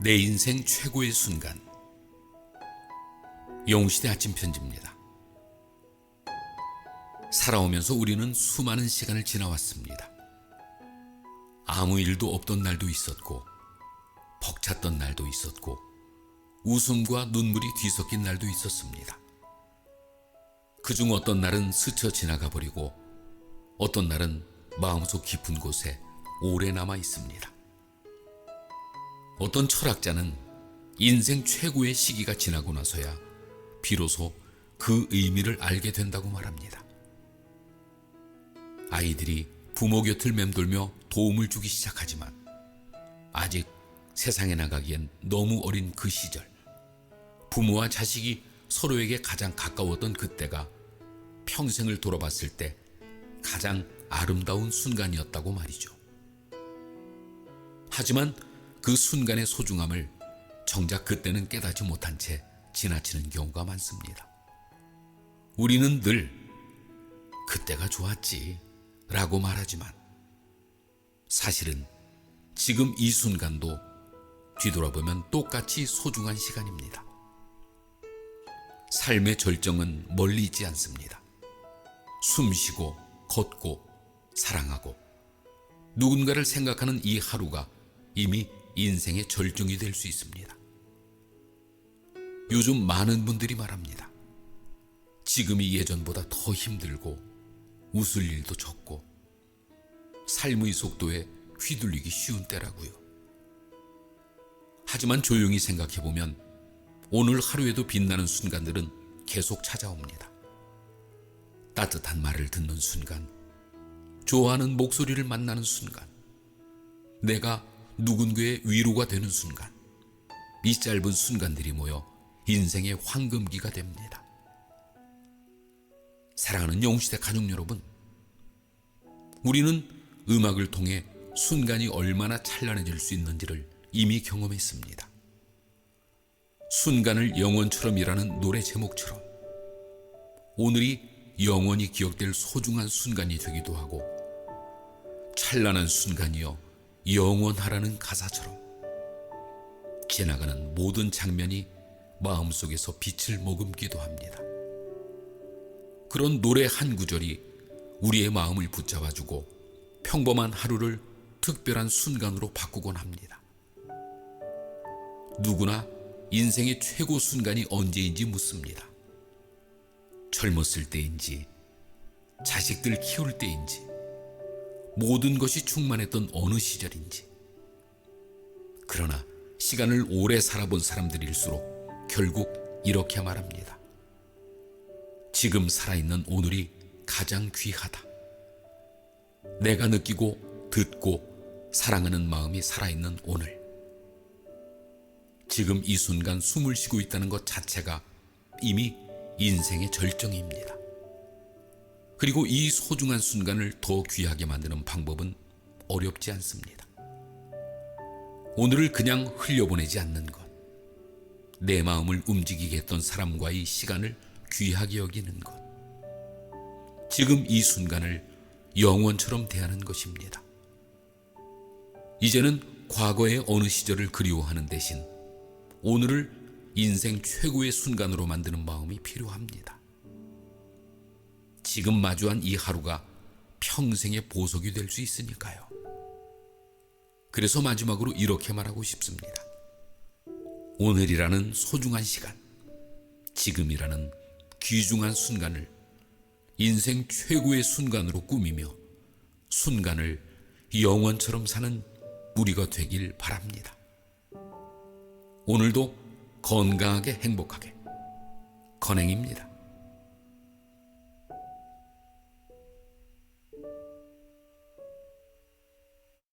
내 인생 최고의 순간. 영시대 아침 편지입니다. 살아오면서 우리는 수많은 시간을 지나왔습니다. 아무 일도 없던 날도 있었고, 벅찼던 날도 있었고, 웃음과 눈물이 뒤섞인 날도 있었습니다. 그중 어떤 날은 스쳐 지나가 버리고, 어떤 날은 마음속 깊은 곳에 오래 남아 있습니다. 어떤 철학자는 인생 최고의 시기가 지나고 나서야 비로소 그 의미를 알게 된다고 말합니다. 아이들이 부모 곁을 맴돌며 도움을 주기 시작하지만 아직 세상에 나가기엔 너무 어린 그 시절 부모와 자식이 서로에게 가장 가까웠던 그때가 평생을 돌아봤을 때 가장 아름다운 순간이었다고 말이죠. 하지만 그 순간의 소중함을 정작 그때는 깨닫지 못한 채 지나치는 경우가 많습니다. 우리는 늘 그때가 좋았지 라고 말하지만 사실은 지금 이 순간도 뒤돌아보면 똑같이 소중한 시간입니다. 삶의 절정은 멀리 있지 않습니다. 숨 쉬고 걷고 사랑하고 누군가를 생각하는 이 하루가 이미 인생의 절정이 될 수 있습니다. 요즘 많은 분들이 말합니다. 지금이 예전보다 더 힘들고 웃을 일도 적고 삶의 속도에 휘둘리기 쉬운 때라고요. 하지만 조용히 생각해 보면 오늘 하루에도 빛나는 순간들은 계속 찾아옵니다. 따뜻한 말을 듣는 순간, 좋아하는 목소리를 만나는 순간, 내가 누군가의 위로가 되는 순간, 이 짧은 순간들이 모여 인생의 황금기가 됩니다. 사랑하는 영시대 가족 여러분, 우리는 음악을 통해 순간이 얼마나 찬란해질 수 있는지를 이미 경험했습니다. 순간을 영원처럼이라는 노래 제목처럼 오늘이 영원히 기억될 소중한 순간이 되기도 하고 찬란한 순간이여 영원하라는 가사처럼 지나가는 모든 장면이 마음속에서 빛을 머금기도 합니다. 그런 노래 한 구절이 우리의 마음을 붙잡아주고 평범한 하루를 특별한 순간으로 바꾸곤 합니다. 누구나 인생의 최고 순간이 언제인지 묻습니다. 젊었을 때인지, 자식들 키울 때인지, 모든 것이 충만했던 어느 시절인지. 그러나 시간을 오래 살아본 사람들일수록 결국 이렇게 말합니다. 지금 살아있는 오늘이 가장 귀하다. 내가 느끼고 듣고 사랑하는 마음이 살아있는 오늘. 지금 이 순간 숨을 쉬고 있다는 것 자체가 이미 인생의 절정입니다. 그리고 이 소중한 순간을 더 귀하게 만드는 방법은 어렵지 않습니다. 오늘을 그냥 흘려보내지 않는 것. 내 마음을 움직이게 했던 사람과의 시간을 귀하게 여기는 것. 지금 이 순간을 영원처럼 대하는 것입니다. 이제는 과거의 어느 시절을 그리워하는 대신 오늘을 인생 최고의 순간으로 만드는 마음이 필요합니다. 지금 마주한 이 하루가 평생의 보석이 될 수 있으니까요. 그래서 마지막으로 이렇게 말하고 싶습니다. 오늘이라는 소중한 시간, 지금이라는 귀중한 순간을 인생 최고의 순간으로 꾸미며 순간을 영원처럼 사는 우리가 되길 바랍니다. 오늘도 건강하게 행복하게 건행입니다.